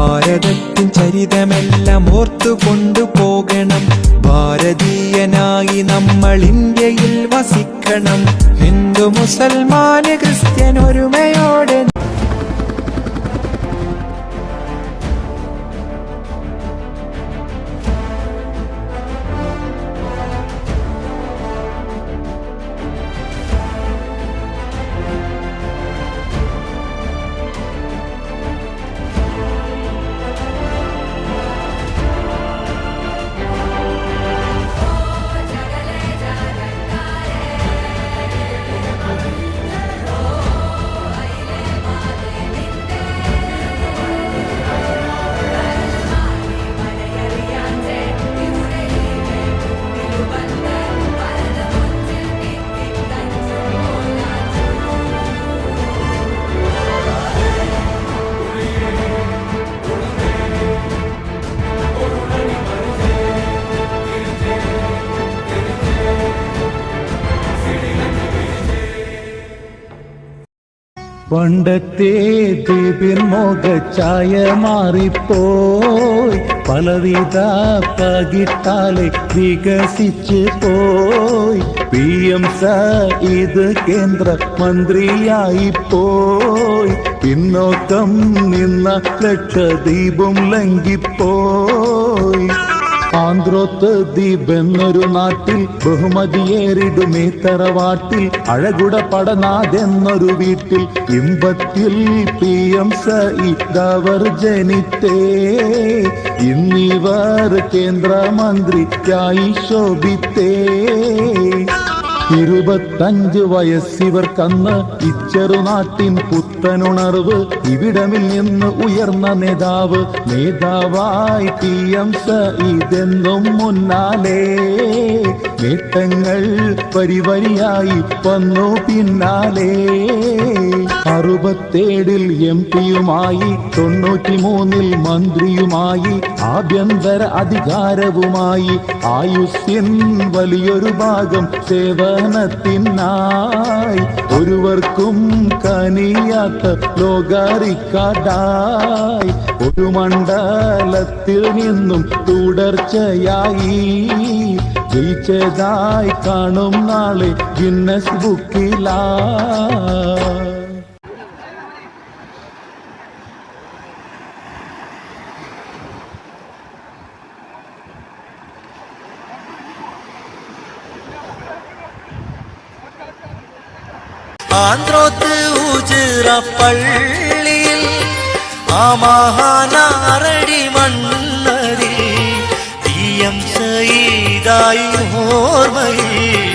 ഭാരതത്തിൻ ചരിതമെല്ലാം ഓർത്തു കൊണ്ടുപോകണം ഭാരതീയനായി നമ്മൾ ഇന്ത്യയിൽ വസിക്കണം. ഹിന്ദു മുസൽമാന് ക്രിസ്ത്യൻ ഒരുമയോടെ പണ്ടത്തെ ദ്വീപിൻ മുഖച്ചായ മാറിപ്പോയി പലവിധ പകിട്ടാലെ വികസിച്ച് പോയി പി എം ഇത് കേന്ദ്ര മന്ത്രിയായി പോയി പിന്നോക്കം നിന്ന ലക്ഷദ്വീപും ലംഘിപ്പോയി ആന്ധ്രോത്ത് ദ്വീപ് എന്നൊരു നാട്ടിൽ ബഹുമതിയേറിടുമേ തറവാട്ടിൽ. അഴകുട പടനാഥെന്നൊരു വീട്ടിൽ ഇമ്പത്തിൽ പി എം സൈദവർ ജനിത്തേ. ഇന്നിവർ കേന്ദ്രമന്ത്രിക്കായി ശോഭിത്തേ. ഇരുപത്തഞ്ച് വയസ്സിവർക്കന്ന് ഇച്ചെറുനാട്ടിൻ പുത്തനുണർവ് ഇവിടമിൽ നിന്ന് ഉയർന്ന നേതാവ് നേതാവായി പി എം ഇതെന്നും മുന്നാലേ നേട്ടങ്ങൾ പരിവരിയായി വന്നു പിന്നാലെ അറുപത്തേഴിൽ എം പിയുമായി തൊണ്ണൂറ്റി മൂന്നിൽ മന്ത്രിയുമായി ആഭ്യന്തര അധികാരവുമായി ആയുസ്യൻ വലിയൊരു ഭാഗം സേവനത്തിനായി. ഒരുവർക്കും കനിയാത്ത ലോകാറിക്കാടായി ഒരു മണ്ഡലത്തിൽ നിന്നും തുടർച്ചയായി. ജയിച്ചതായി കാണും നാളെ ഗിന്നസ് ബുക്കിലാ. ആന്ത്രോത്ത് ഊജിറ പള്ളിയിൽ ആ മഹാനാറടി മണ്ണതിൽ തീയം സൈതായി ഓർമ്മയിൽ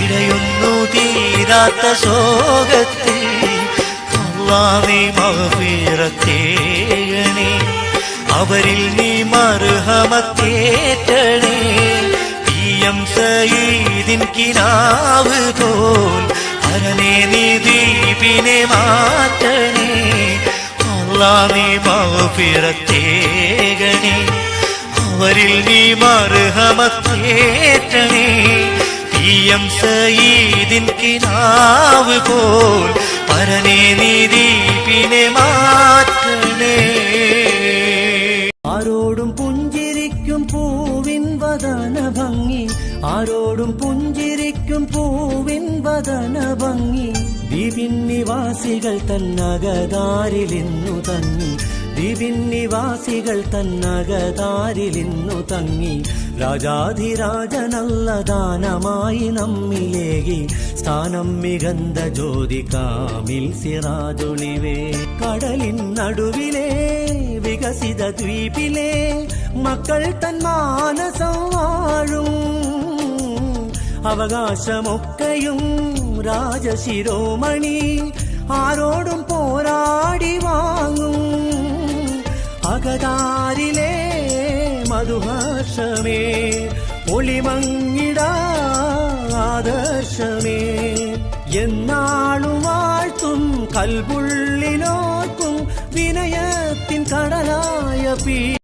ഇടയുന്നു തീരാത്ത ശോകത്തിൽ അള്ളാവി മഹഫീറത്തേയണേ അവരിൽ നീ മർഹമത്തേറ്റണേ തീയം എം സയ്യിദിൻ കിനാവ് പോൽ അരനെ നീ ദീപിനെ മാറ്റണേ. അല്ലാ നീ മഹഫിറത്തേകണേ അവരിൽ നീ മർഹമത്തേറ്റണേ. തീയം എം സയ്യിദിൻ കിനാവ് പോൽ പരനെ നീ ദീപിനെ മാറ്റണേ. ആരോടും പുഞ്ചിരിക്കും പൂവിൻ വദന ഭംഗി. ആരോടും പൂവിൻ വദന ഭംഗി. ദ്വീപിൻ നിവാസികൾ തന്നകതാരിലിന്നു തങ്ങി. ദ്വീപിൻ നിവാസികൾ തന്നകതാരിലിന്നു തങ്ങി. രാജാധിരാജനല്ല ദാനമായി നമ്മിലേകി. സ്ഥാനം മികந்த ജ്യോതി കാമിൽ സിറാജൊളിവേ. കടലിൻ നടുവിലെ വികസിത ദ്വീപിലെ മക്കൾ തൻ മാനസം വാഴും. അവകാശമൊക്കെയും രാജശിരോമണി ആരോടും പോരാടി വാങ്ങും. അകതാരിലെ മധുഹർഷമേ ഒളിമങ്ങിട ആദർശമേ. എന്നാളും വാഴ്ത്തും കൽപുള്ളിലോർക്കും വിനയത്തിൻ കടലായ പീ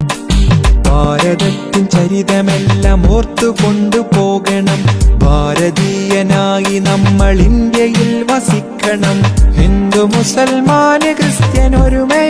ഭാരതത്തിൻ ചരിതമെല്ലാം ഓർത്തു കൊണ്ടുപോകണം ഭാരതീയനായി നമ്മൾ ഇന്ത്യയിൽ വസിക്കണം. ഹിന്ദു മുസൽമാന് ക്രിസ്ത്യൻ ഒരുമയോടെ